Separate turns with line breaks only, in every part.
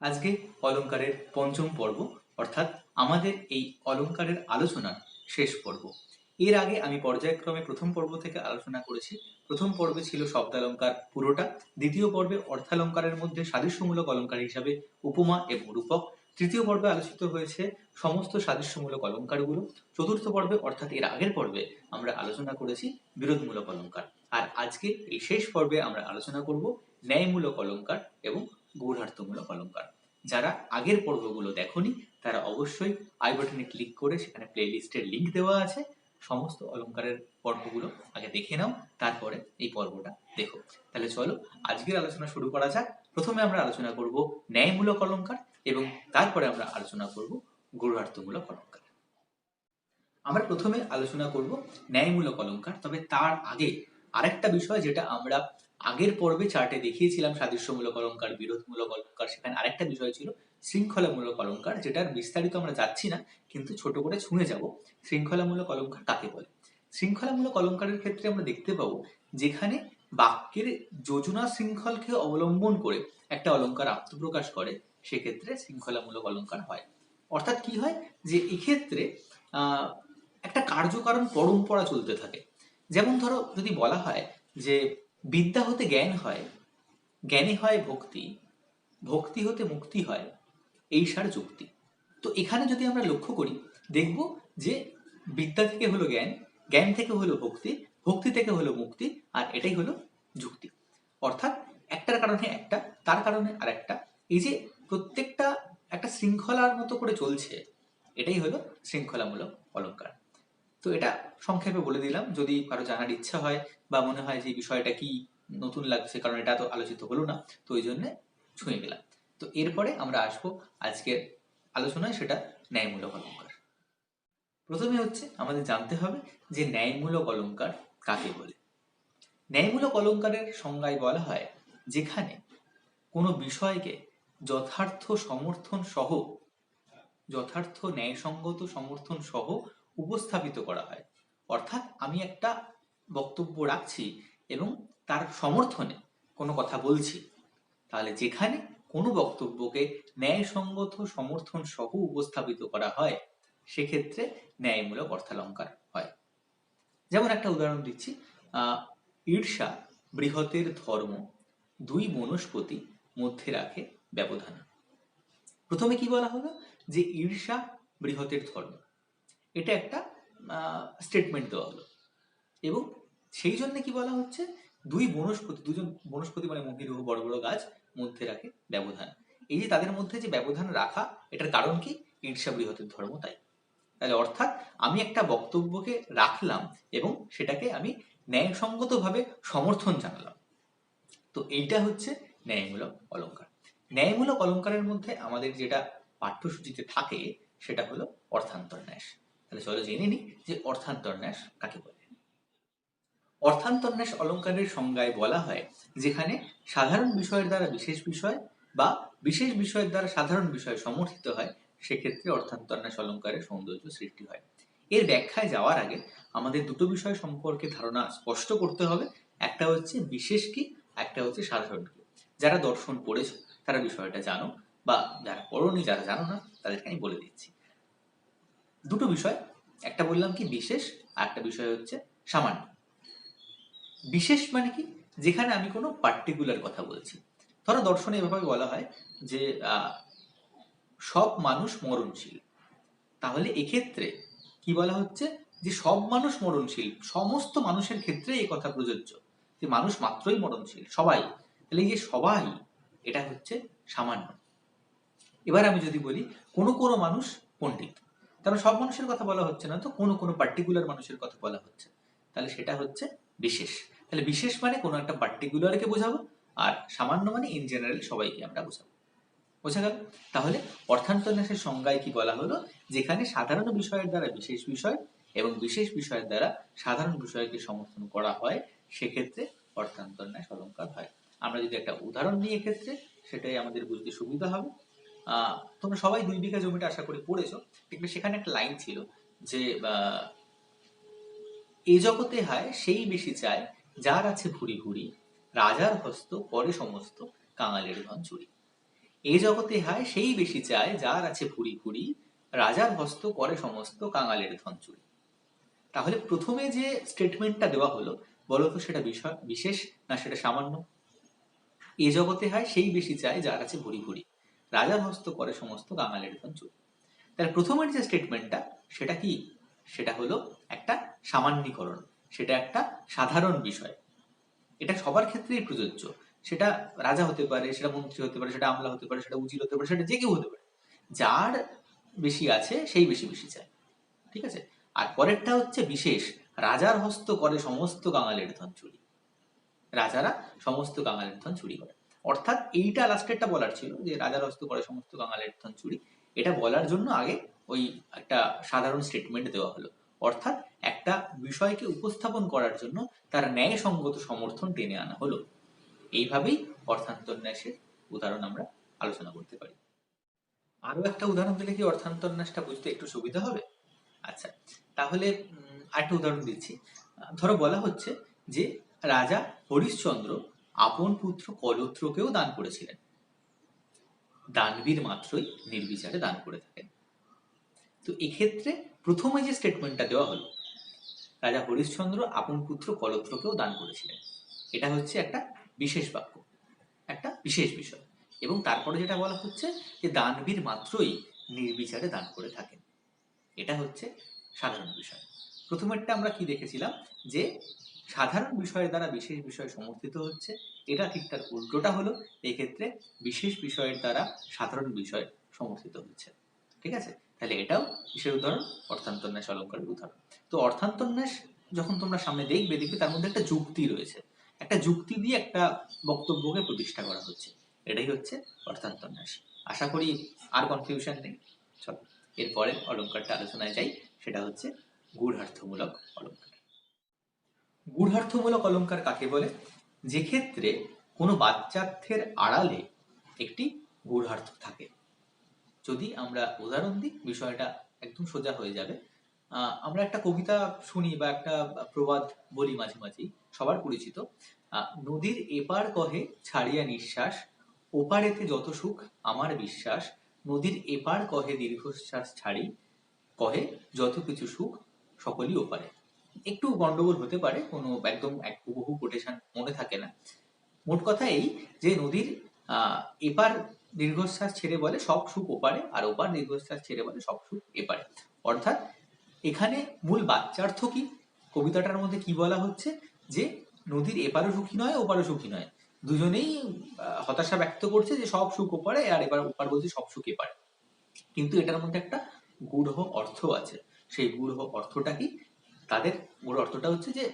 আজকে অলংকারের পঞ্চম পর্ব, অর্থাৎ আমাদের এই অলংকারের আলোচনার শেষ পর্ব। এর আগে আমি পর্যায়ক্রমে প্রথম পর্ব থেকে আলোচনা করেছি। প্রথম পর্বে ছিল শব্দালঙ্কার পুরোটা, দ্বিতীয় পর্বে অর্থালঙ্কারের মধ্যে সাদৃশ্যমূলক অলঙ্কার হিসাবে উপমা এবং রূপক, তৃতীয় পর্বে আলোচিত হয়েছে সমস্ত সাদৃশ্যমূলক অলঙ্কারগুলো, চতুর্থ পর্বে, অর্থাৎ এর আগের পর্বে আমরা আলোচনা করেছি বিরোধমূলক অলঙ্কার। আর আজকে এই শেষ পর্বে আমরা আলোচনা করব ন্যায়মূলক অলঙ্কার এবং গূঢ়ার্থমূলক অলঙ্কার। যারা আগের পর্বগুলো দেখোনি, তারা অবশ্যই আই বাটনে ক্লিক করে সেখানে প্লে লিস্টের লিঙ্ক দেওয়া আছে। সমস্ত অলঙ্কারের পর্বগুলো আগে দেখে নাও, তারপরে এই পর্বটা দেখো। তাহলে চলো, আজকের আলোচনা শুরু করা যাক। প্রথমে আমরা আলোচনা করব ন্যায়মূলক অলঙ্কার এবং তারপরে আমরা আলোচনা করব গূঢ়ার্থমূলক অলঙ্কার আমরা প্রথমে আলোচনা করব ন্যায়মূলক অলঙ্কার তবে তার আগে আরেকটা বিষয় যেটা আমরা আগের পর্বে চার্টে দেখিয়েছিলাম সাদৃশ্যমূলক অলঙ্কার বিরোধমূলক অলঙ্কার সেখানে আরেকটা বিষয় ছিল শৃঙ্খলামূলক অলঙ্কার যেটার বিস্তারিত আমরা যাচ্ছি না, কিন্তু ছোট করে ছুঁয়ে যাব, শৃঙ্খলামূলক অলঙ্কার কাকে বলে? শৃঙ্খলামূলক অলঙ্কারের ক্ষেত্রে আমরা দেখতে পাবো যেখানে বাক্যের যোজনা শৃঙ্খলকে অবলম্বন করে একটা অলঙ্কার আত্মপ্রকাশ করে, সেক্ষেত্রে শৃঙ্খলামূলক অলঙ্কার হয়। অর্থাৎ কি হয়? যে এক্ষেত্রে একটা কার্যকারণ পরম্পরা চলতে থাকে। যেমন ধরো যদি বলা হয় যে বিদ্যা হতে জ্ঞান হয়, জ্ঞানে হয় ভক্তি ভক্তি হতে মুক্তি হয়, এই সার যুক্তি। তো এখানে যদি আমরা লক্ষ্য করি, দেখব যে বিদ্যা থেকে হলো জ্ঞান জ্ঞান থেকে হলো ভক্তি ভক্তি থেকে হলো মুক্তি, আর এটাই হলো যুক্তি। অর্থাৎ একটার কারণে একটা, তার কারণে আর একটা এই যে প্রত্যেকটা একটা শৃঙ্খলার মতো করে চলছে, এটাই হলো শৃঙ্খলামূলক অলঙ্কার। তো এটা সংক্ষেপে বলে দিলাম। যদি কারও জানার ইচ্ছা হয় বা মনে হয় যে বিষয়টা কি নতুন লাগছে, কারণ এটা তো আলোচিত হলো না, তো ওই জন্য ছুঁয়ে গেলাম। তো এরপরে আমরা আসব আজকের আলোচনায়, সেটা ন্যায়মূলক অলঙ্কার। প্রথমে হচ্ছে আমাদের জানতে হবে যে ন্যায়মূলক অলঙ্কার কাকে বলে? ন্যায়মূলক অলঙ্কারের সংজ্ঞায় বলা হয় যেখানে কোনো বিষয়কে যথার্থ সমর্থন সহ, যথার্থ ন্যায়সঙ্গত সমর্থন সহ উপস্থাপিত করা হয়। অর্থাৎ আমি একটা বক্তব্য রাখছি এবং তার সমর্থনে কোনো কথা বলছি। তাহলে যেখানে কোনো বক্তব্যকে ন্যায়সঙ্গত সমর্থন সহ উপস্থাপিত করা হয়, সেক্ষেত্রে ন্যায়মূলক অর্থালঙ্কার হয়। যেমন একটা উদাহরণ দিচ্ছি ঈর্ষা বৃহতের ধর্ম দুই বনস্পতি মধ্যে রাখে ব্যবধান। প্রথমে কি বলা হলো? যে ঈর্ষা বৃহতের ধর্ম। এটা একটা স্টেটমেন্ট দেওয়া হলো। এবং সেই জন্য কি বলা হচ্ছে? দুই বনস্পতি, দুজন বনস্পতি মানে মহিরুহ বড় বড় গাছ মধ্যে রাখে ব্যবধান। এই যে তাদের মধ্যে যে ব্যবধান রাখা, এটার কারণ কি? ঈর্ষা বৃহতের ধর্ম তাই। তাহলে অর্থাৎ আমি একটা বক্তব্যকে রাখলাম এবং সেটাকে আমি ন্যায়সঙ্গতভাবে সমর্থন জানালাম। তো এইটা হচ্ছে ন্যায়মূলক অলঙ্কার। ন্যায়মূলক অলঙ্কারের মধ্যে আমাদের যেটা পাঠ্যসূচিতে থাকে, সেটা হলো অর্থান্তর তাহলে চলো জেনে নিই যে অর্থান্তর ন্যাস কাকে বলে? অর্থান্তর ন্যাস অলঙ্কারের সংজ্ঞায় বলা হয় যেখানে সাধারণ বিষয়ের দ্বারা বিশেষ বিষয় বা বিশেষ বিষয়ের দ্বারা সাধারণ বিষয় সমর্থিত হয়, সেক্ষেত্রে অর্থান্তর ন্যাস অলঙ্কারের সৌন্দর্য সৃষ্টি হয়। এর ব্যাখ্যায় যাওয়ার আগে আমাদের দুটো বিষয় সম্পর্কে ধারণা স্পষ্ট করতে হবে, একটা হচ্ছে বিশেষ কি, একটা হচ্ছে সাধারণ কি। যারা দর্শন পড়েছো, তারা বিষয়টা জানো বা যারা পড়োনি, যারা জানো না, তাদেরকে আমি বলে দিচ্ছি। দুটো বিষয়, একটা বললাম কি বিশেষ, আর একটা বিষয় হচ্ছে সামান্য। বিশেষ মানে কি? যেখানে আমি কোনো পার্টিকুলার কথা বলছি। ধরো দর্শনে এভাবে বলা হয় যে সব মানুষ মরণশীল। তাহলে এক্ষেত্রে কি বলা হচ্ছে? যে সব মানুষ মরণশীল, সমস্ত মানুষের ক্ষেত্রে এই কথা প্রযোজ্য। যে মানুষ মাত্রই মরণশীল, সবাই। তাহলে যে সবাই, এটা হচ্ছে সামান্য। এবার আমি যদি বলি, কোনো কোনো মানুষ পণ্ডিত। কারণ সব মানুষের কথা বলা হচ্ছে না তো, কোনো কোনো পার্টিকুলার মানুষের কথা বলা হচ্ছে। তাহলে সেটা হচ্ছে বিশেষ। তাহলে বিশেষ মানে কোনো একটা পার্টিকুলারকে বোঝাবো, আর সামান্য মানে ইন জেনারেল সবাইকে আমরা বোঝাবো। বোঝা গেল? তাহলে অর্থান্তন্যাসের সংজ্ঞায় কি বলা হলো? যেখানে সাধারণ বিষয়ের দ্বারা বিশেষ বিষয় এবং বিশেষ বিষয়ের দ্বারা সাধারণ বিষয়কে সমর্থন করা হয়, সেক্ষেত্রে অর্থান্তন্যাস অলঙ্কার হয়। আমরা যদি একটা উদাহরণ নিই এক্ষেত্রে, সেটাই আমাদের বুঝতে সুবিধা হবে। তোমরা সবাই দুই বিঘা জমিটা আশা করি পড়েছো দেখবে সেখানে একটা লাইন ছিল যে এ জগতে হায় সেই বেশি চায় যার আছে ভুরি ভুরি, রাজার হস্ত করে সমস্ত কাঙালের ধন চুরি। এ জগতে হায় সেই বেশি চায় যার আছে ভুরি ভুরি, রাজার হস্ত করে সমস্ত কাঙালের ধন চুরি। তাহলে প্রথমে যে স্টেটমেন্টটা দেওয়া হলো বলতো সেটা বিষয়, বিশেষ না সেটা সামান্য? এ জগতে হয় সেই বেশি চায় যার আছে ভুরি ভুরি রাজার হস্ত করে সমস্ত কাঙালের ধন চুরি। তাহলে প্রথমের যে স্টেটমেন্টটা সেটা কি? সেটা হলো একটা সামান্যীকরণ। সেটা একটা সাধারণ বিষয়। এটা সবার ক্ষেত্রেই প্রযোজ্য। সেটা রাজা হতে পারে, সেটা মন্ত্রী হতে পারে, সেটা আমলা হতে পারে, সেটা উজির হতে পারে, সেটা যে কেউ হতে পারে। যার বেশি আছে, সেই বেশি বেশি চায়। ঠিক আছে? আর পরেরটা হচ্ছে বিশেষ। রাজার হস্ত করে সমস্ত কাঙালের ধন চুরি। রাজারা সমস্ত কাঙালের ধন চুরি করে। অর্থাৎ এইটা লাস্টেরটা বলার ছিল যে রাজার হস্ত করে সমস্ত কাঙালের ধন চুরি। এটা বলার জন্য আগে ওই একটা সাধারণ স্টেটমেন্ট দেওয়া হলো। অর্থাৎ একটা বিষয়কে উপস্থাপন করার জন্য তার ন্যায়সঙ্গত সমর্থন টেনে আনা হলো। এইভাবেই অর্থান্তন্যাসের উদাহরণ আমরা আলোচনা করতে পারি। আরও একটা উদাহরণ দিলে কি অর্থান্তন্যাসটা বুঝতে একটু সুবিধা হবে? আচ্ছা তাহলে আরেকটা উদাহরণ দিচ্ছি। ধরো বলা হচ্ছে যে রাজা হরিশ্চন্দ্র আপন পুত্র কলত্রকেও দান করেছিলেন। দানবীর মাত্রই নির্বিচারে দান করে থাকেন। তো এক্ষেত্রে প্রথমে যে স্টেটমেন্টটা দেওয়া হলো, রাজা হরিশ্চন্দ্র আপন পুত্র কলত্রকেও দান করেছিলেন। এটা হচ্ছে একটা বিশেষ বাক্য, একটা বিশেষ বিষয়। এবং তারপরে যেটা বলা হচ্ছে যে দানবীর মাত্রই নির্বিচারে দান করে থাকেন। এটা হচ্ছে সাধারণ বিষয়। প্রথমেরটা আমরা কি দেখেছিলাম? যে সাধারণ বিষয়ের দ্বারা বিশেষ বিষয় সমর্থিত হচ্ছে। এটা ঠিক তার উল্টোটা হলো, এক্ষেত্রে বিশেষ বিষয়ের দ্বারা সাধারণ বিষয় সমর্থিত হচ্ছে। ঠিক আছে? তাহলে এটাও বিশেষ উদাহরণ, অর্থান্তন্যাস অলঙ্কারের উদাহরণ। তো অর্থান্তন্যাস যখন তোমরা সামনে দেখবে দেখবে তার মধ্যে একটা যুক্তি রয়েছে। একটা যুক্তি দিয়ে একটা বক্তব্যকে প্রতিষ্ঠা করা হচ্ছে। এটাই হচ্ছে অর্থান্তন্যাস। আশা করি আর কনফিউশন নেই। চলো এরপরে অলঙ্কারটা আলোচনায় যাই। সেটা হচ্ছে গূঢ়ার্থমূলক অলঙ্কার। গূঢ়ার্থমূলক অলঙ্কার কাকে বলে? যে ক্ষেত্রে কোনো বাচ্চার্থের আড়ালে একটি গূঢ়ার্থ থাকে। যদি আমরা উদাহরণ দিই, বিষয়টা একদম সোজা হয়ে যাবে। আমরা একটা কবিতা শুনি বা একটা প্রবাদ বলি মাঝে মাঝেই, সবার পরিচিত। নদীর এপার কহে ছাড়িয়া নিঃশ্বাস, ওপারেতে যত সুখ, আমার বিশ্বাস। নদীর এপার কহে দীর্ঘশ্বাস ছাড়ি কহে যত কিছু সুখ, সকলই ওপারে। একটু গন্ডগোল হতে পারে, কোনো একদম এক হুবহু কোটেশন মনে থাকে না। মোট কথা এই যে নদীর এপার দীর্ঘশ্বাস ছেড়ে বলে সব সুখ ওপারে, আর ওপার দীর্ঘশ্বাস ছেড়ে বলে সব সুখ এপারে। অর্থাৎ এখানে মূল বাচ্চার্থ কি? কবিতাটার মধ্যে কি বলা হচ্ছে? যে নদীর এপারও সুখী নয়, ওপারও সুখী নয়। দুজনেই হতাশা ব্যক্ত করছে যে সব সুখ ওপারে, আর এবার ওপার বলছে সব সুখ এপারে। কিন্তু এটার মধ্যে একটা গূঢ় অর্থ আছে। সেই গূঢ় অর্থটা কি? তাদের মূল অর্থটা হচ্ছে যে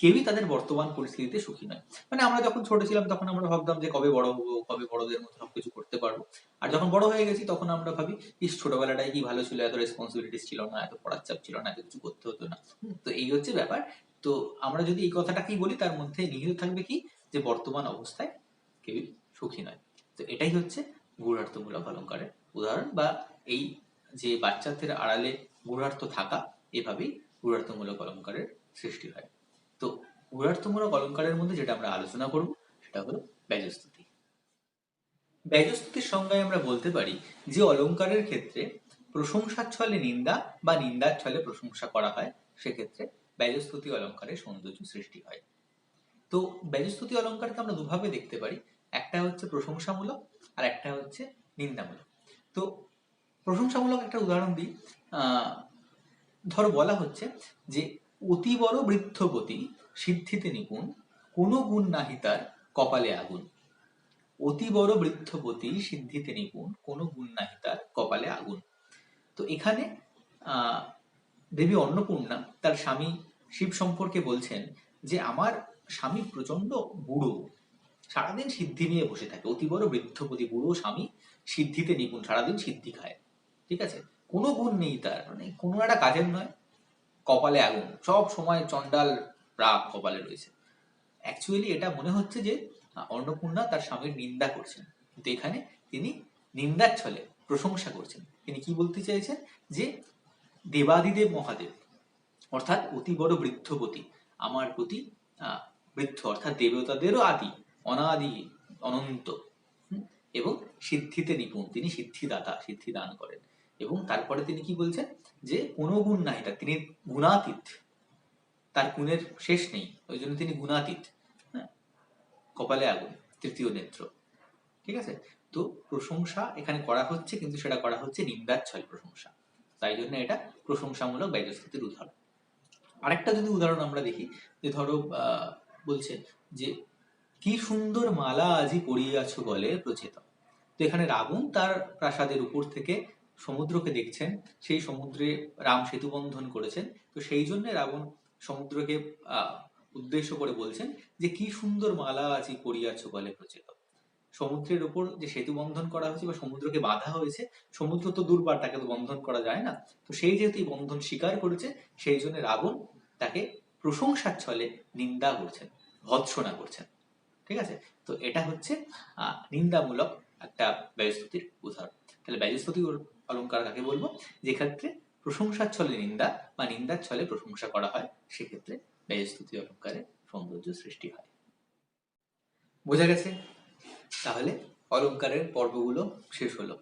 কেউই তাদের বর্তমান পরিস্থিতিতে সুখী নয়। মানে আমরা যখন ছোট ছিলাম তখন আমরা ভাবতাম যে কবে বড় হব, কবে বড়দের মতো সবকিছু করতে পারব। আর যখন বড় হয়ে গেছি তখন আমরা ভাবি, ইস ছোটবেলাটাই কি ভালো ছিল, এত রেসপন্সিবিলিটিস ছিল না, এত পড়ার চাপ ছিল না, এত কিছু করতে হতো না। তো এই হচ্ছে ব্যাপার। তো আমরা যদি এই কথাটাকেই বলি, তার মধ্যে নিহিত থাকবে কি? যে বর্তমান অবস্থায় কেউই সুখী নয়। তো এটাই হচ্ছে গূঢ়ার্থমূলক অলঙ্কারের উদাহরণ বা এই যে বাচ্চাদের আড়ালে গূঢ়ার্থ থাকা, এভাবেই গূঢ়ার্থমূলক অলঙ্কারের সৃষ্টি হয়। তো গূঢ়ার্থমূলক অলঙ্কারের মধ্যে যেটা আমরা আলোচনা করব, সেটা হলো ব্যয়স্তুতি ব্যয়স্তুতির সংজ্ঞায় আমরা বলতে পারি যে অলঙ্কারের ক্ষেত্রে প্রশংসার ছলে নিন্দা বা নিন্দার ছলে প্রশংসা করা হয়, সেক্ষেত্রে ব্যয়স্তুতি অলঙ্কারের সৌন্দর্য সৃষ্টি হয়। তো ব্যয়স্তুতি অলঙ্কারকে আমরা দুভাবে দেখতে পারি, একটা হচ্ছে প্রশংসামূলক আর একটা হচ্ছে নিন্দামূলক। তো প্রশংসামূলক একটা উদাহরণ দিই ধরো বলা হচ্ছে যে অতি বড় বৃদ্ধপতি সিদ্ধিতে নিপুণ, কোনো গুণ নাহি তার কপালে আগুন। অতি বড় বৃদ্ধপতি সিদ্ধিতে নিপুণ, কোনো গুণ নাহি তার কপালে আগুন। তো এখানে দেবী অন্নপূর্ণা তার স্বামী শিব সম্পর্কে বলছেন যে আমার স্বামী প্রচণ্ড বুড়ো, সারাদিন সিদ্ধি নিয়ে বসে থাকে। অতি বড় বৃদ্ধপতি বুড়ো স্বামী সিদ্ধিতে নিপুণ, সারাদিন সিদ্ধি খায়। ঠিক আছে? কোনো গুণ নেই তার মানে কোনো একটা কাজের নয়, কপালে আগুন, সব সময় চন্ডাল রাগ কপালে রয়েছে। অ্যাকচুয়ালি এটা মনে হচ্ছে যে অন্নপূর্ণা তার স্বামীর নিন্দা করছেন, কিন্তু এখানে তিনি নিন্দার ছলে প্রশংসা করছেন। তিনি কি বলতে চাইছেন? যে দেবাদিদেব মহাদেব, অর্থাৎ অতি বড় বৃদ্ধপতি, আমার প্রতি বৃদ্ধ, অর্থাৎ দেবতাদেরও আদি, অনাদি, অনন্ত এবং সিদ্ধিতে নিপুণ। তিনি সিদ্ধিদাতা সিদ্ধি দান করেন। এবং তারপরে তিনি কি বলছেন? যে কোনো গুণ নাই, তার তিনি গুণাতীত। তার গুণের শেষ নেই, ওই জন্য তিনি গুণাতীত। হ্যাঁ? কপালে আগুন, তৃতীয় নেত্র। ঠিক আছে? তো প্রশংসা এখানে করা হচ্ছে, কিন্তু সেটা করা হচ্ছে নিন্দাচ্ছল প্রশংসা। তাই জন্য এটা প্রশংসামূলক ব্যয়স্তুতির উদাহরণ। আরেকটা যদি উদাহরণ আমরা দেখি, যে ধরো বলছে যে, কি সুন্দর মালা আজি পরিয়াছ বলে প্রচেত তো এখানে রাবণ তার প্রাসাদের উপর থেকে সমুদ্রকে দেখছেন সেই সমুদ্রে রাম সেতু বন্ধন করেছেন। তো সেই জন্য রাবণ সমুদ্রকে উদ্দেশ্য করে বলছেন যে কি সুন্দর মালা আজি পরিয়াছ বলে প্রচেত সমুদ্রের উপর যে সেতু বন্ধন করা হয়েছে বা সমুদ্রকে বাঁধা হয়েছে সমুদ্র তো দুর্বার তাকে তো বন্ধন করা যায় না। তো সেই যেহেতু বন্ধন স্বীকার করেছে সেই জন্য রাবণ তাকে প্রশংসার ছলে নিন্দা করছেন ভৎসনা করছেন। ঠিক আছে? তো এটা হচ্ছে আহ, নিন্দামূলক একটা ব্যয়স্তুতির উদাহরণ। তাহলে ব্যয়স্তুতি অলঙ্কার কাকে বলব? যে ক্ষেত্রে প্রশংসার ছলে নিন্দা বা নিন্দার ছলে প্রশংসা করা হয়, সেক্ষেত্রে ব্যয়স্তুতি অলঙ্কারে সৌন্দর্য সৃষ্টি হয়। বোঝা গেছে? তাহলে অলংকারের পর্বগুলো শেষ হলো।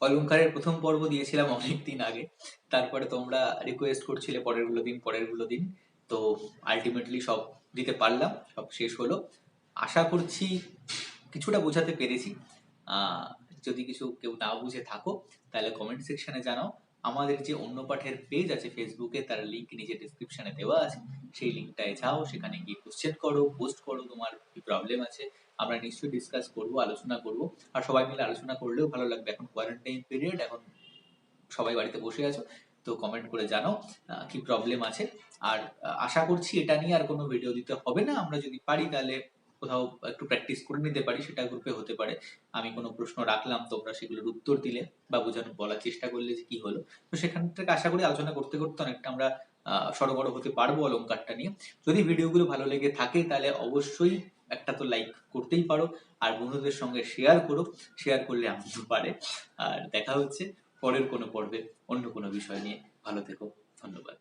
অলংকারের প্রথম পর্ব দিয়েছিলাম অনেক দিন আগে। তারপরে তোমরা রিকোয়েস্ট করছিলে পরেরগুলো দিন পরেরগুলো দিন। তো আলটিমেটলি সব দিতে পারলাম, সব শেষ হলো। আশা করছি কিছুটা বোঝাতে পেরেছি। যদি কিছু কেউ না বুঝে থাকো, তাহলে কমেন্ট সেকশনে জানাও। আমাদের যে অন্য পাঠের পেজ আছে ফেসবুকে তার লিংক নিচে ডিসক্রিপশনে দেওয়া আছে। সেই লিঙ্কটায় যাও, সেখানে গিয়ে কোশ্চেন করো পোস্ট করো তোমার কি প্রবলেম আছে। আমরা নিশ্চয়ই ডিসকাস করব, আলোচনা করব। আর সবাই মিলে আলোচনা করলেও ভালো লাগবে। এখন কোয়ারেন্টাইন পিরিয়ড এখন সবাই বাড়িতে বসে আছো, তো কমেন্ট করে জানাও কি প্রবলেম আছে। আর, আশা করছি এটা নিয়ে আর কোনো ভিডিও দিতে হবে না। আমরা যদি পারি তাহলে কোথাও একটু প্র্যাকটিস করে নিতে পারি, সেটা গ্রুপে হতে পারে। আমি কোনো প্রশ্ন রাখলাম, তোমরা সেগুলোর উত্তর দিলে বা বোঝানো, বলার চেষ্টা করলে কি হলো। তো সেখান থেকে আশা করি আলোচনা করতে করতে অনেকটা আমরা সড়গড় হতে পারব অলঙ্কারটা নিয়ে। যদি ভিডিওগুলো ভালো লেগে থাকে, তাহলে অবশ্যই একটা তো লাইক করতেই পারো, আর বন্ধুদের সঙ্গে শেয়ার করো। শেয়ার করলে আনন্দ পারে। আর দেখা হচ্ছে পরের কোনো পর্বে অন্য কোনো বিষয় নিয়ে। ভালো থেকো, ধন্যবাদ।